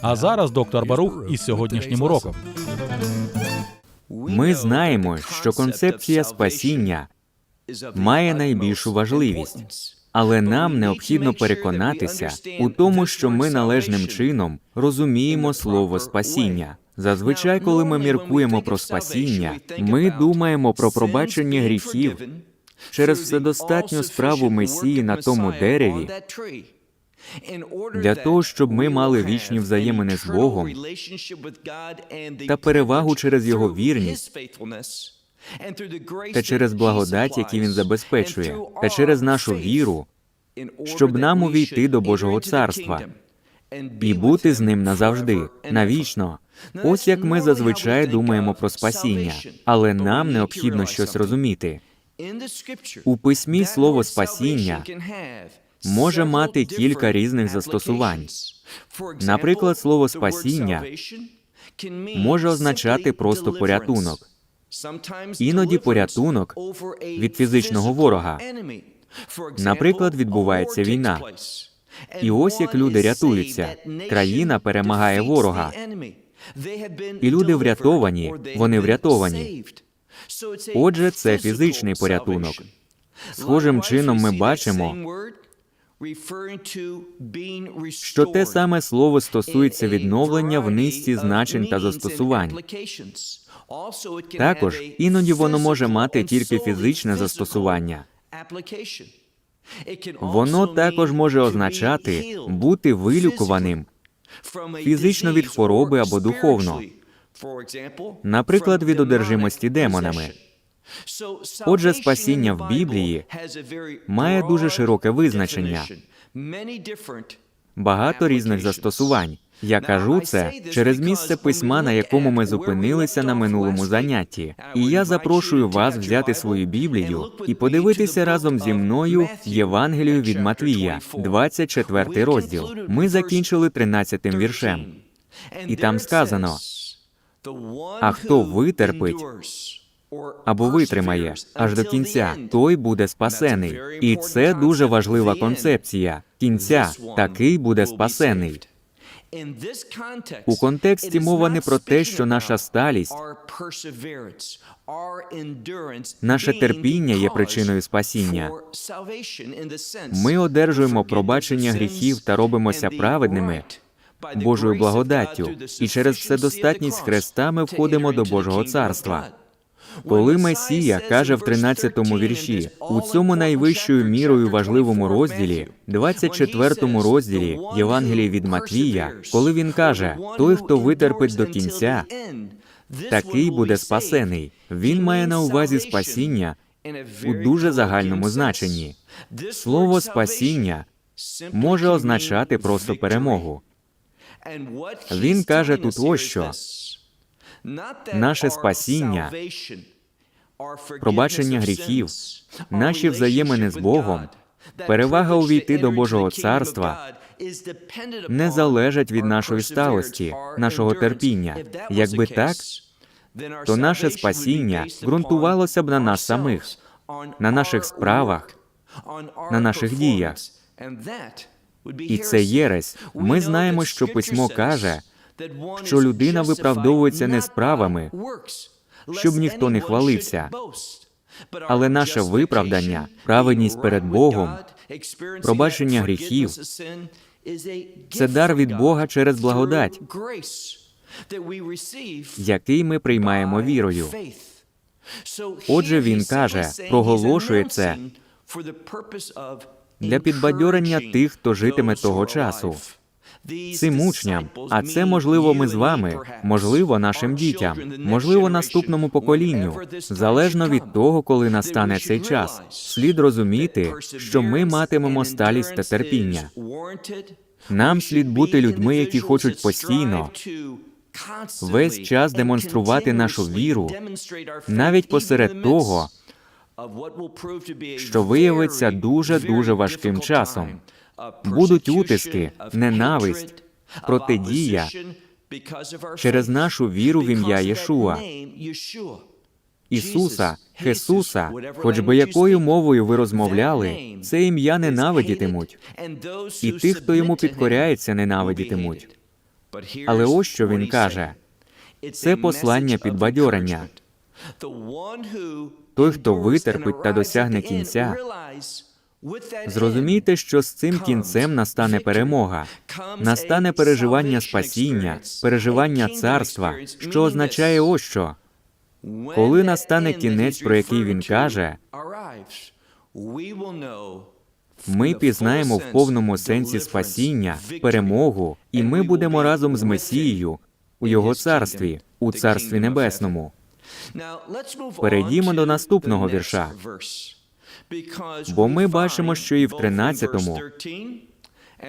А зараз доктор Барух із сьогоднішнім уроком. Ми знаємо, що концепція спасіння має найбільшу важливість, але нам необхідно переконатися у тому, що ми належним чином розуміємо слово спасіння. Зазвичай, коли ми міркуємо про спасіння, ми думаємо про пробачення гріхів через вседостатню справу Месії на тому дереві для того, щоб ми мали вічні взаємини з Богом та перевагу через його вірність та через благодать, які він забезпечує, та через нашу віру, щоб нам увійти до Божого царства і бути з ним назавжди, навічно. Ось як ми зазвичай думаємо про спасіння, але нам необхідно щось розуміти. У письмі слово спасіння може мати кілька різних застосувань. Наприклад, слово спасіння може означати просто порятунок. Іноді порятунок від фізичного ворога. Наприклад, відбувається війна. І ось як люди рятуються. Країна перемагає ворога. І люди врятовані, вони врятовані. Отже, це фізичний порятунок. Схожим чином ми бачимо, що те саме слово стосується відновлення в низці значень та застосувань. Також іноді воно може мати тільки фізичне застосування. Воно також може означати бути вилікуваним фізично від хвороби або духовно, наприклад, від одержимості демонами. Отже, спасіння в Біблії має дуже широке визначення, багато різних застосувань. Я кажу це через місце письма, на якому ми зупинилися на минулому занятті. І я запрошую вас взяти свою Біблію і подивитися разом зі мною Євангелію від Матвія, 24 розділ. Ми закінчили 13 віршем. І там сказано: а хто витерпить або витримає аж до кінця, той буде спасений. І це дуже важлива концепція. Кінця такий буде спасений. У контексті мова не про те, що наша сталість, наше терпіння є причиною спасіння. Ми одержуємо пробачення гріхів та робимося праведними Божою благодаттю, і через вседостатність Христа ми входимо до Божого царства. Коли Месія каже в 13-му вірші, у цьому найвищою мірою важливому розділі, 24-му розділі Євангелії від Матвія, коли він каже: той, хто витерпить до кінця, такий буде спасений. Він має на увазі спасіння у дуже загальному значенні. Слово спасіння може означати просто перемогу. Він каже тут ось що наше спасіння, пробачення гріхів, наші взаємини з Богом, перевага увійти до Божого царства не залежать від нашої сталості, нашого терпіння. Якби так, то наше спасіння ґрунтувалося б на нас самих, на наших справах, на наших діях. І це єресь. Ми знаємо, що письмо каже, що людина виправдовується не справами, щоб ніхто не хвалився. Але наше виправдання, праведність перед Богом, пробачення гріхів це дар від Бога через благодать, який ми приймаємо вірою. Отже, він каже, проголошує це для підбадьорення тих, хто житиме того часу. Цим учням, а це можливо ми з вами, можливо, нашим дітям, можливо, наступному поколінню, залежно від того, коли настане цей час. Слід розуміти, що ми матимемо сталість та терпіння. Нам слід бути людьми, які хочуть постійно весь час демонструвати нашу віру, навіть посеред того, що виявиться дуже дуже важким часом. Будуть утиски, ненависть, протидія через нашу віру в ім'я Єшуа. Ісуса, Хесуса, хоч би якою мовою ви розмовляли, це ім'я ненавидітимуть, і тих, хто йому підкоряється, ненавидітимуть. Але ось що він каже: це послання підбадьорення. Той, хто витерпить та досягне кінця, Зрозумійте, що з цим кінцем настане перемога, настане переживання спасіння, переживання царства, що означає ось що. Коли настане кінець, про який він каже, ми пізнаємо в повному сенсі спасіння, перемогу, і ми будемо разом з Месією у його царстві, у царстві небесному. Перейдімо до наступного вірша. Бо ми бачимо, що і в 13-му,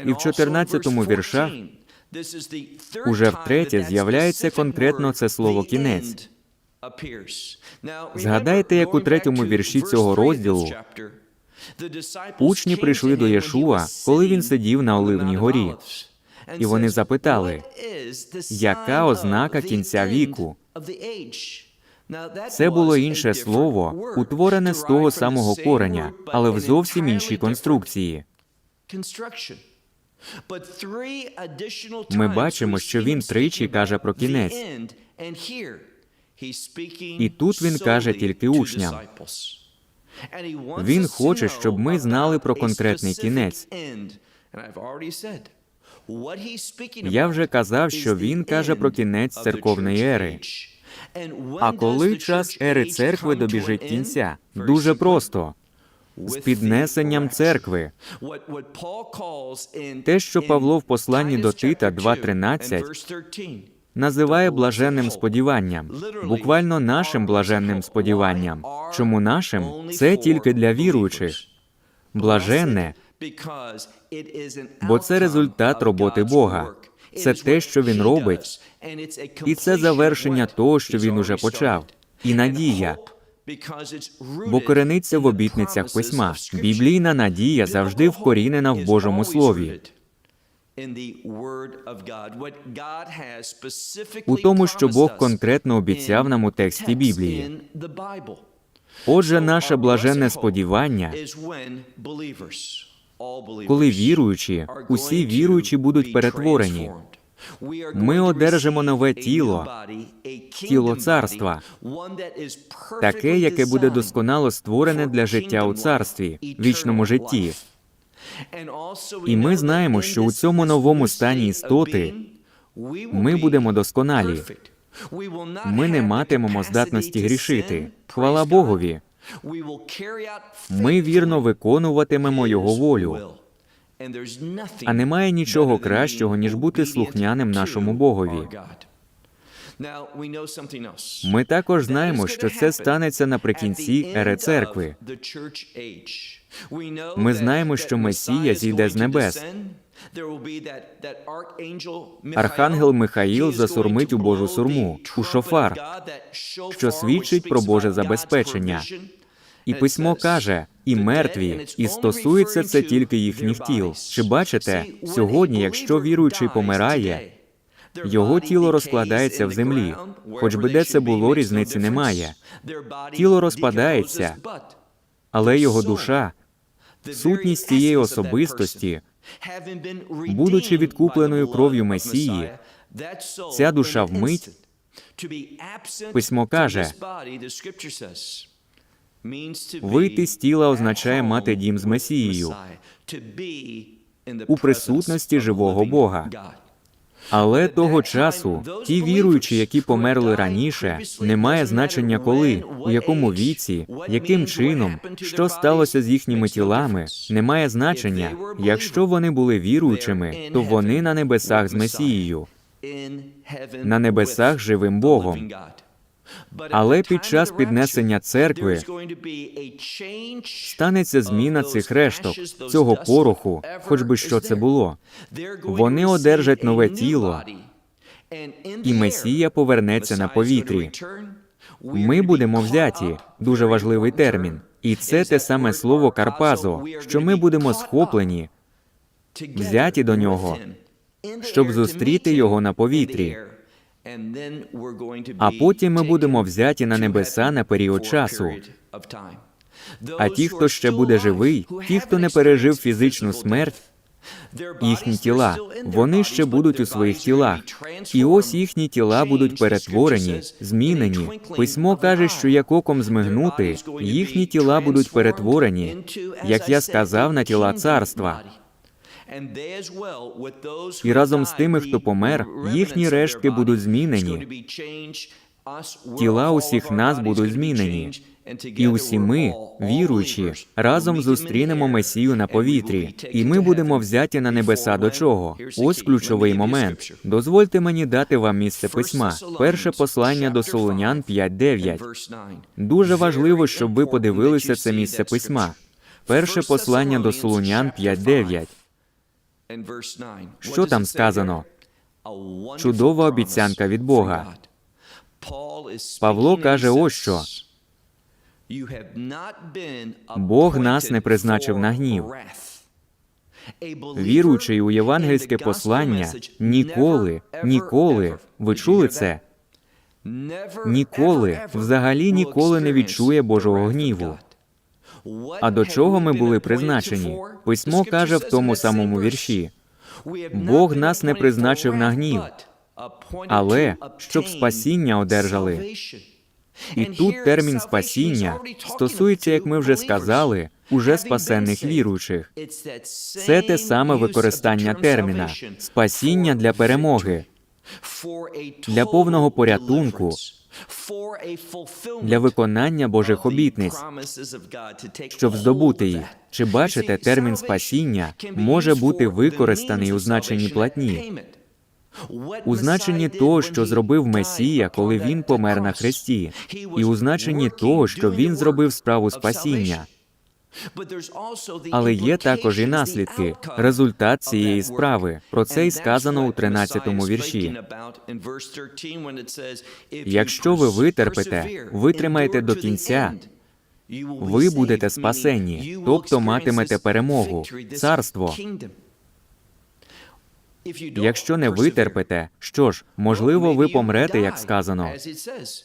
і в 14-му віршах уже втретє з'являється конкретно це слово кінець. Згадайте, як у третьому вірші цього розділу. Учні прийшли до Єшуа, коли він сидів на Оливній горі, і вони запитали, яка ознака кінця віку? Це було інше слово, утворене з того самого кореня, але в зовсім іншій конструкції. Ми бачимо, що він тричі каже про кінець. І тут він каже тільки учням. Він хоче, щоб ми знали про конкретний кінець. Я вже казав, що він каже про кінець церковної ери. А коли час ери церкви добіжить кінця? Дуже просто з піднесенням церкви. Те, що Павло в посланні до Тита 2.13 називає блаженним сподіванням, буквально нашим блаженним сподіванням. Чому нашим? Це тільки для віруючих. Блаженне, бо це результат роботи Бога. Це те, що він робить, і це завершення того, що він уже почав, і надія, бо корениться в обітницях письма. Біблійна надія завжди вкорінена в Божому слові. у тому, що Бог конкретно обіцяв нам у тексті Біблії. Отже, наше блаженне сподівання, коли віруючі, усі віруючі будуть перетворені. Ми одержимо нове тіло, тіло царства, таке, яке буде досконало створене для життя у царстві, вічному житті. І ми знаємо, що у цьому новому стані істоти ми будемо досконалі. Ми не матимемо здатності грішити. Хвала Богові. Ми вірно виконуватимемо Його волю. А немає нічого кращого, ніж бути слухняним нашому Богові. Ми також знаємо, що це станеться наприкінці ери церкви. Ми знаємо, що Месія зійде з небес. Архангел Михаїл засурмить у Божу сурму, у шофар, що свідчить про Боже забезпечення. І письмо каже, і мертві, і стосується це тільки їхніх тіл. Чи бачите, сьогодні, якщо віруючий помирає, його тіло розкладається в землі, хоч би де це було, різниці немає. Тіло розпадається, але його душа, сутність цієї особистості, будучи відкупленою кров'ю Месії, ця душа вмить, письмо каже, Вийти з тіла означає мати дім з Месією у присутності живого Бога. Але того часу ті віруючі, які померли раніше, не має значення коли, у якому віці, яким чином, що сталося з їхніми тілами, не має значення. Якщо вони були віруючими, то вони на небесах з Месією, на небесах живим Богом. Але під час піднесення церкви станеться зміна цих решток, цього пороху, хоч би що це було. Вони одержать нове тіло, і Месія повернеться на повітрі. Ми будемо взяті, дуже важливий термін. І це те саме слово карпазо, що ми будемо схоплені, взяті до нього, щоб зустріти його на повітрі. А потім ми будемо взяті на небеса на період часу. А ті, хто ще буде живий, ті, хто не пережив фізичну смерть, їхні тіла, вони ще будуть у своїх тілах. І ось їхні тіла будуть перетворені, змінені. Письмо каже, що як оком змигнути, їхні тіла будуть перетворені, як я сказав, на тіла царства. І разом з тими, хто помер, їхні рештки будуть змінені. Тіла усіх нас будуть змінені. І усі ми, віруючі, разом зустрінемо Месію на повітрі, і ми будемо взяті на небеса до чого? Ось ключовий момент. Дозвольте мені дати вам місце письма. Перше послання до Солонян 5.9. Дуже важливо, щоб ви подивилися це місце письма. Перше послання до Солонян 5.9. Що там сказано? Чудова обіцянка від Бога. Павло каже ось що. Бог нас не призначив на гнів. Віруючий у євангельське послання ніколи, ніколи, ви чули це? Ніколи, взагалі ніколи не відчує Божого гніву. А до чого ми були призначені? Письмо каже в тому самому вірші: Бог нас не призначив на гнів, але щоб спасіння одержали. І тут термін спасіння стосується, як ми вже сказали, уже спасенних віруючих. Це те саме використання терміна спасіння для перемоги, для повного порятунку, для виконання Божих обітниць, щоб здобути їх. Чи бачите, термін спасіння може бути використаний у значенні платні, у значенні того, що зробив Месія, коли він помер на хресті, і у значенні того, що він зробив справу спасіння. Але є також і наслідки, результат цієї справи. Про це й сказано у 13-му вірші. Якщо ви витерпите, витримаєте до кінця, ви будете спасені, тобто матимете перемогу, царство. Якщо не витерпите, що ж, можливо, ви помрете, як сказано.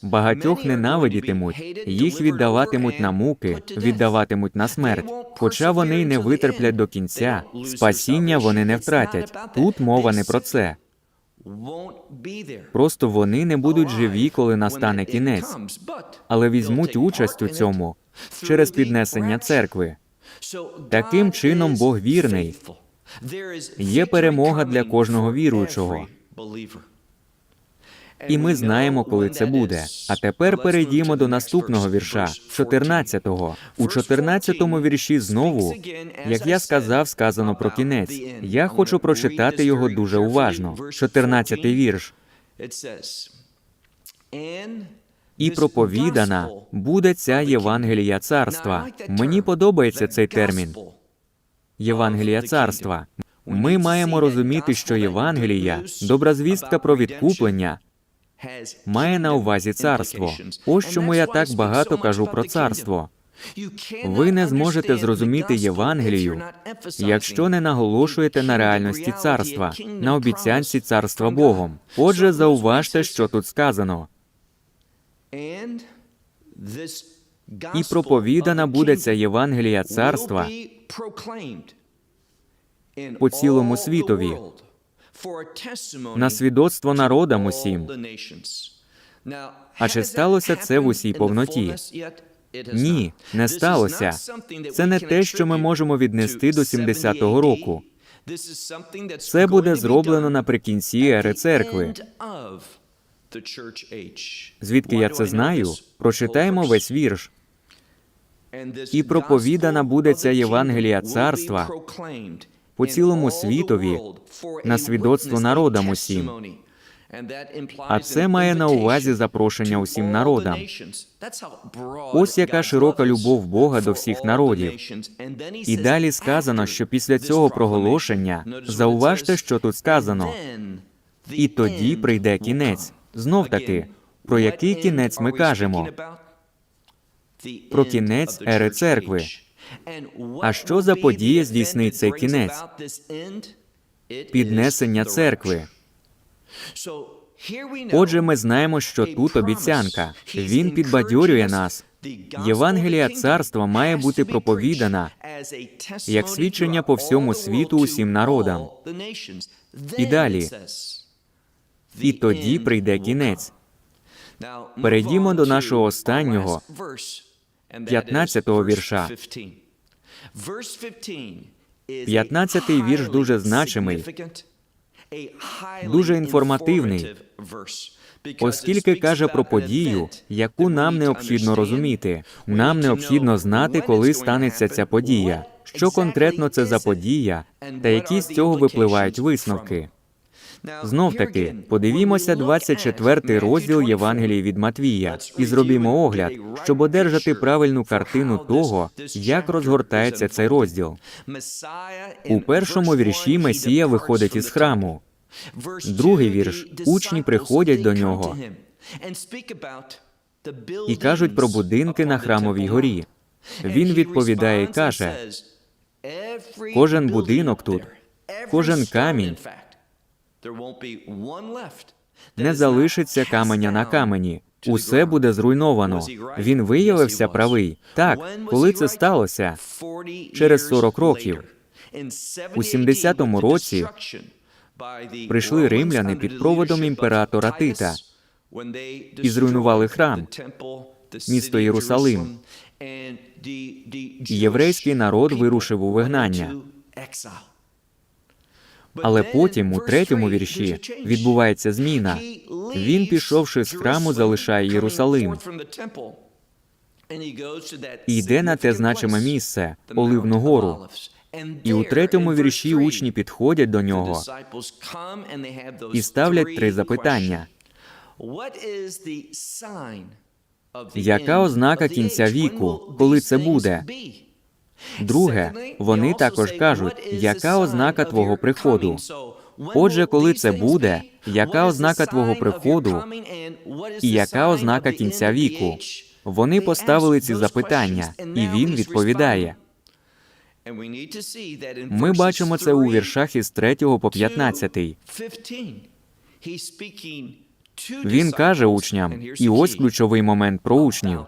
Багатьох ненавидітимуть, їх віддаватимуть на муки, віддаватимуть на смерть. Хоча вони й не витерплять до кінця, спасіння вони не втратять. Тут мова не про це. Просто вони не будуть живі, коли настане кінець, але візьмуть участь у цьому через піднесення церкви. Таким чином Бог вірний. Є перемога для кожного віруючого. І ми знаємо, коли це буде. А тепер перейдімо до наступного вірша, 14-го. У 14-му вірші знову, як я сказав, сказано про кінець. Я хочу прочитати його дуже уважно. 14-й вірш. І проповідана буде ця Євангелія царства. Мені подобається цей термін. Євангелія царства. Ми маємо розуміти, що Євангелія, добра звістка про відкуплення, має на увазі царство. Ось чому я так багато кажу про царство. Ви не зможете зрозуміти Євангелію, якщо не наголошуєте на реальності царства, на обіцянці царства Богом. Отже, зауважте, що тут сказано. І проповідана буде ця Євангелія царства по цілому світові на свідоцтво народам усім. А чи сталося це в усій повноті? Ні, не сталося. Це не те, що ми можемо віднести до 70-го року. Це буде зроблено наприкінці ери церкви. Звідки я це знаю? Прочитаємо весь вірш. І проповідана буде ця Євангелія царства по цілому світові на свідоцтво народам усім. А це має на увазі запрошення усім народам. Ось яка широка любов Бога до всіх народів. І далі сказано, що після цього проголошення зауважте, що тут сказано. І тоді прийде кінець. Знов таки, про який кінець ми кажемо? Про кінець ери церкви. А що за подія здійснить цей кінець? Піднесення церкви. Отже, ми знаємо, що тут обіцянка. Він підбадьорює нас. Євангелія царства має бути проповідана як свідчення по всьому світу усім народам. І далі. І тоді прийде кінець. Перейдімо до нашого останнього, 15-го вірша. 15-й вірш дуже значимий, дуже інформативний, оскільки каже про подію, яку нам необхідно розуміти. Нам необхідно знати, коли станеться ця подія, що конкретно це за подія, та які з цього випливають висновки. Знов таки, подивімося 24 розділ Євангелії від Матвія і зробімо огляд, щоб одержати правильну картину того, як розгортається цей розділ. У першому вірші Месія виходить із храму. Другий вірш. Учні приходять до нього і кажуть про будинки на храмовій горі. Він відповідає і каже: кожен будинок тут, кожен камінь не залишиться каменя на камені. Усе буде зруйновано. Він виявився правий. Так, коли це сталося? через 40 років. У 70-му році прийшли римляни під проводом імператора Тита і зруйнували храм, місто Єрусалим. І єврейський народ вирушив у вигнання. Але потім, у третьому вірші, відбувається зміна. Він, пішовши з храму, залишає Єрусалим і йде на те значиме місце Оливну гору. І у третьому вірші учні підходять до нього і ставлять три запитання. Яка ознака кінця віку, коли це буде? Друге, вони також кажуть, яка ознака твого приходу? Отже, коли це буде, яка ознака твого приходу і яка ознака кінця віку? Вони поставили ці запитання, і він відповідає. Ми бачимо це у віршах із 3 по 15. Він каже учням, і ось ключовий момент про учнів.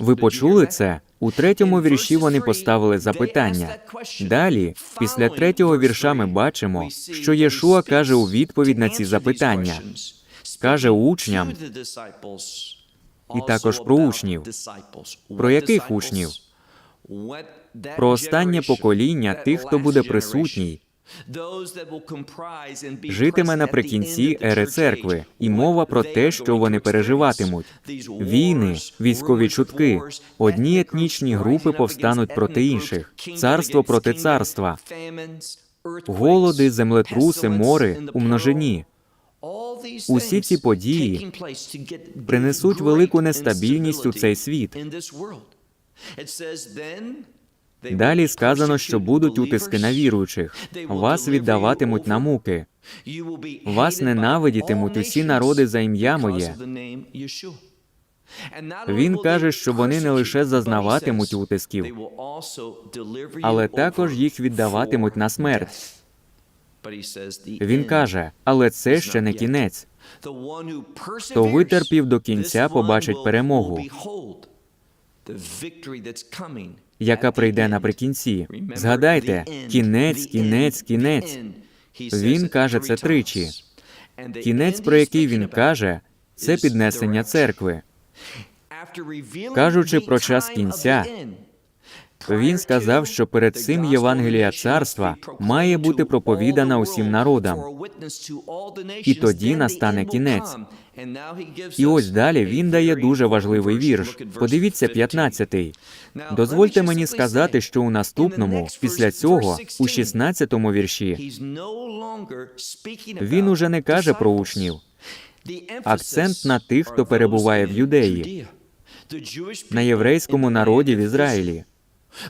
Ви почули це? У третьому вірші вони поставили запитання. Далі, після третього вірша, ми бачимо, що Єшуа каже у відповідь на ці запитання. Каже учням і також про учнів. Про яких учнів? Про останнє покоління тих, хто буде присутній, житиме наприкінці ери церкви, і мова про те, що вони переживатимуть. Війни, військові чутки, одні етнічні групи повстануть проти інших, царство проти царства, голоди, землетруси, мори у множині. Усі ці події принесуть велику нестабільність у цей світ. Далі сказано, що будуть утиски на віруючих, вас віддаватимуть на муки, вас ненавидітимуть усі народи за ім'я моє. Він каже, що вони не лише зазнаватимуть утисків, але також їх віддаватимуть на смерть. Він каже, але це ще не кінець. Хто витерпів до кінця, побачить перемогу. Яка прийде наприкінці. Згадайте, кінець, кінець, кінець. Він каже це тричі. Кінець, про який він каже, це піднесення церкви. Кажучи про час кінця, Він сказав, що перед цим Євангелія царства має бути проповідана усім народам. І тоді настане кінець. І ось далі він дає дуже важливий вірш. Подивіться 15-й. Дозвольте мені сказати, що у наступному, після цього, у 16-му вірші, він уже не каже про учнів. Акцент на тих, хто перебуває в юдеї, на єврейському народі в Ізраїлі.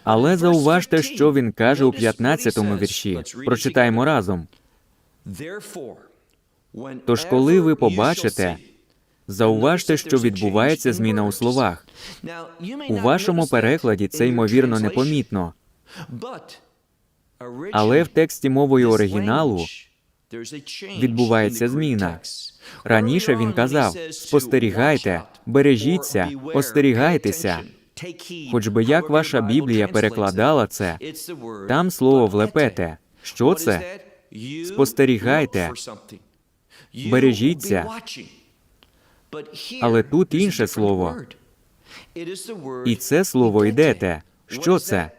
Але зауважте, що він каже у 15-му вірші. Прочитаємо разом. Тож, коли ви побачите, зауважте, що відбувається зміна у словах. У вашому перекладі це ймовірно непомітно, але в тексті мовою оригіналу відбувається зміна. Раніше він казав: спостерігайте, бережіться, остерігайтеся. Хоч би як ваша Біблія перекладала це, там слово влепете. Що це? Спостерігайте, бережіться. Але тут інше слово. І це слово йдете. Що це?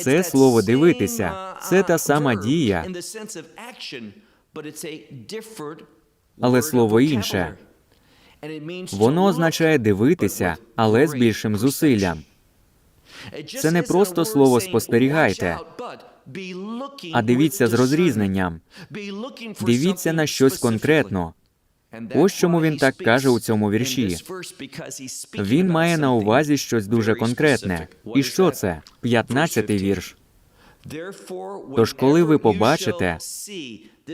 Це слово дивитися. Це та сама дія, Але слово інше. Воно означає дивитися, але з більшим зусиллям. Це не просто слово спостерігайте, А дивіться з розрізненням. Дивіться на щось конкретно. Ось чому він так каже у цьому вірші. Він має на увазі щось дуже конкретне. І що це? 15-й вірш. Тож, коли ви побачите,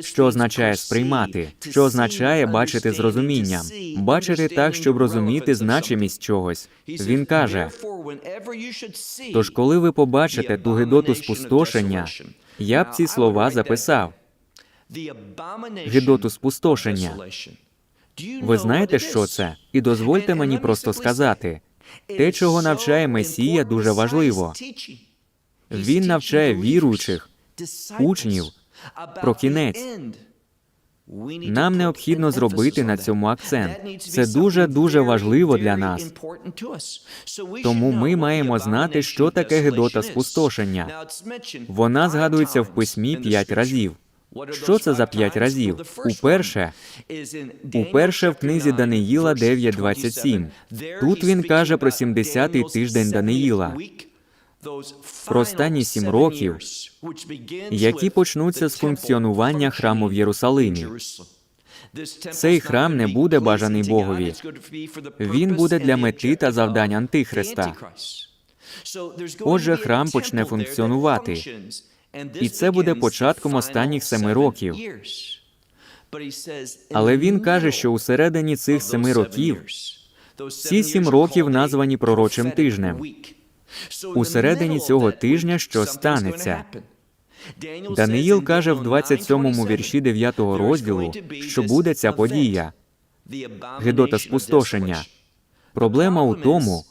Що означає сприймати? Що означає бачити з розумінням? Бачити так, щоб розуміти значимість чогось. Він каже: тож, коли ви побачите ту гидоту спустошення, я б ці слова записав. Гидоту спустошення. Ви знаєте, що це? І дозвольте мені просто сказати: те, чого навчає Месія, дуже важливо. Він навчає віруючих, учнів про кінець. Нам необхідно зробити на цьому акцент. Це дуже дуже важливо для нас. Тому ми маємо знати, що таке гидота спустошення. Вона згадується в письмі п'ять разів. Що це за п'ять разів? Уперше, уперше в книзі Даниїла 9.27. Тут він каже про 70-й тиждень Даниїла, про останні сім років, які почнуться з функціонування храму в Єрусалимі. Цей храм не буде бажаний Богові. Він буде для мети та завдань Антихриста. Отже, храм почне функціонувати. І це буде початком останніх семи років. Але він каже, що у середині цих семи років ці сім років названі пророчим тижнем. У середині цього тижня щось станеться. Даниїл каже в 27-му вірші 9 розділу, що буде ця подія. Гидота спустошення. Проблема у тому,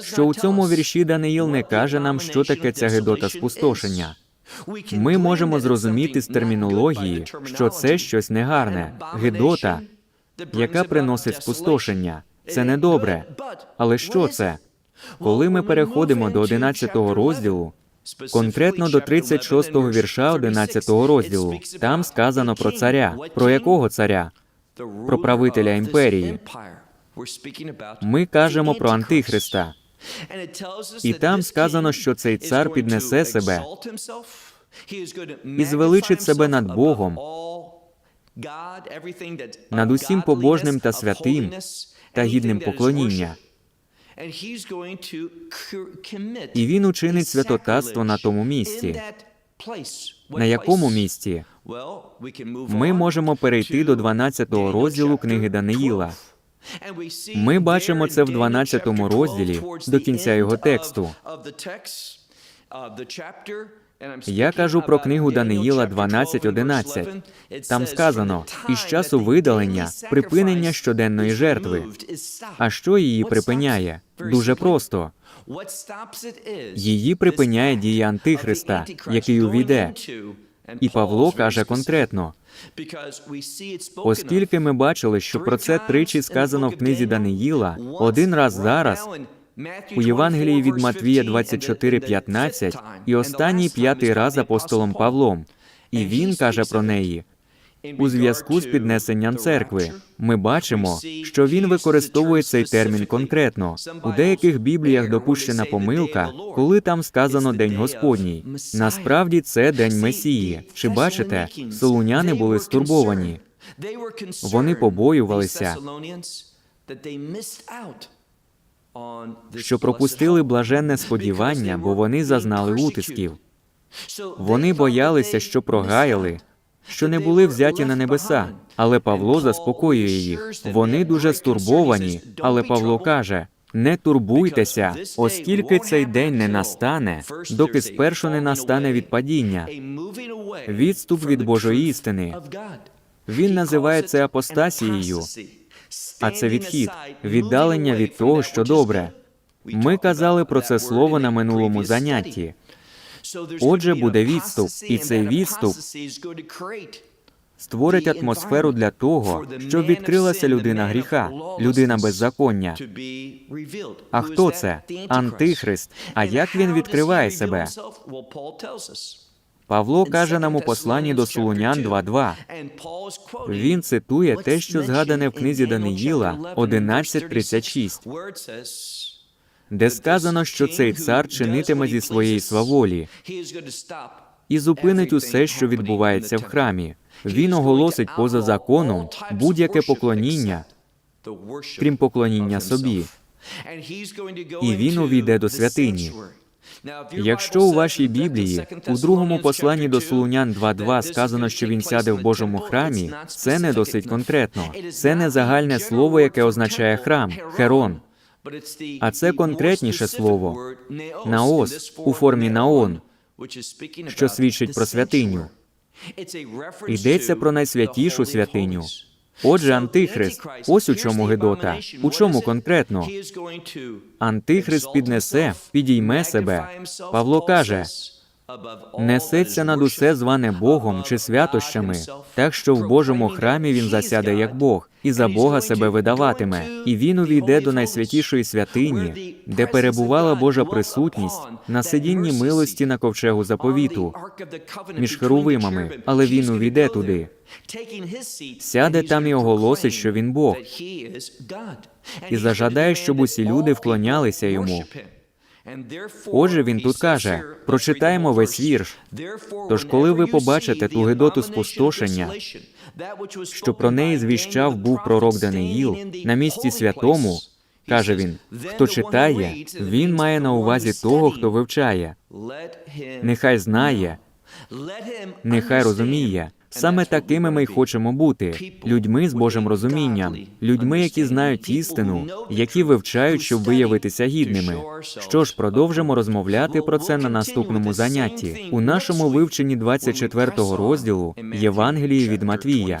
що у цьому вірші Даниїл не каже нам, що таке ця гидота спустошення. Ми можемо зрозуміти з термінології, що це щось негарне, гидота, яка приносить спустошення. Це недобре. Але що це? Коли ми переходимо до 11 розділу, конкретно до 36-го вірша 11 розділу, там сказано про царя. Про якого царя? Про правителя імперії. Ми кажемо про Антихриста. І там сказано, що цей цар піднесе себе і звеличить себе над Богом, над усім побожним та святим та гідним поклоніння. І він учинить святотатство на тому місці. На якому місці? Ми можемо перейти до 12 розділу книги Даниїла. Ми бачимо це в 12 розділі до кінця його тексту. Я кажу про книгу Даниїла 12.11. Там сказано, із часу видалення, припинення щоденної жертви. А що її припиняє? Дуже просто. Її припиняє дія Антихриста, який увійде. І Павло каже конкретно, оскільки ми бачили, що про це тричі сказано в книзі Даниїла, один раз зараз, у Євангелії від Матвія 24.15 і останній п'ятий раз апостолом Павлом. І він каже про неї у зв'язку з піднесенням церкви. Ми бачимо, що він використовує цей термін конкретно. У деяких бібліях допущена помилка, коли там сказано День Господній. Насправді це День Месії. Чи бачите, солуняни були стурбовані. Вони побоювалися, що пропустили блаженне сподівання, бо вони зазнали утисків. Вони боялися, що прогаяли, що не були взяті на небеса. Але Павло заспокоює їх. Вони дуже стурбовані, але Павло каже: не турбуйтеся, оскільки цей день не настане, доки спершу не настане відпадіння, відступ від Божої істини. Він називає це апостасією, а це відхід, віддалення від того, що добре. Ми казали про це слово на минулому занятті. Отже, буде відступ, і цей відступ Створить атмосферу для того, щоб відкрилася людина гріха, людина беззаконня. А хто це? Антихрист. А як він відкриває себе? Павло каже нам у посланні до Солунян 2.2. Він цитує те, що згадане в книзі Даниїла 11.36, де сказано, що цей цар чинитиме зі своєї сваволі і зупинить усе, що відбувається в храмі. Він оголосить поза законом будь-яке поклоніння, крім поклоніння собі. і він увійде до святині. Якщо у вашій Біблії у другому посланні до Солунян 2.2 сказано, що він сяде в Божому храмі, це не досить конкретно. Це не загальне слово, яке означає храм, херон. А це конкретніше слово наос у формі наон, що свідчить про святиню. Йдеться про найсвятішу святиню. Отже, Антихрист, ось у чому Гедота. У чому конкретно? Антихрист піднесе, підійме себе. Павло каже, несеться над усе зване Богом чи святощами, так що в Божому храмі він засяде як Бог, і за Бога себе видаватиме, і він увійде до найсвятішої святині, де перебувала Божа присутність на сидінні милості на ковчегу заповіту між херувимами, але він увійде туди. Сяде там і оголосить, що він Бог, і зажадає, щоб усі люди вклонялися йому. Отже, він тут каже: прочитаємо весь вірш. Тож, коли ви побачите ту гидоту спустошення, що про неї звіщав був пророк Даниїл на місці святому, каже він: хто читає, він має на увазі того, хто вивчає. Нехай знає, нехай розуміє. Саме такими ми й хочемо бути людьми з Божим розумінням, людьми, які знають істину, які вивчають, щоб виявитися гідними. Що ж, продовжимо розмовляти про це на наступному занятті у нашому вивченні 24-го розділу Євангелії від Матвія.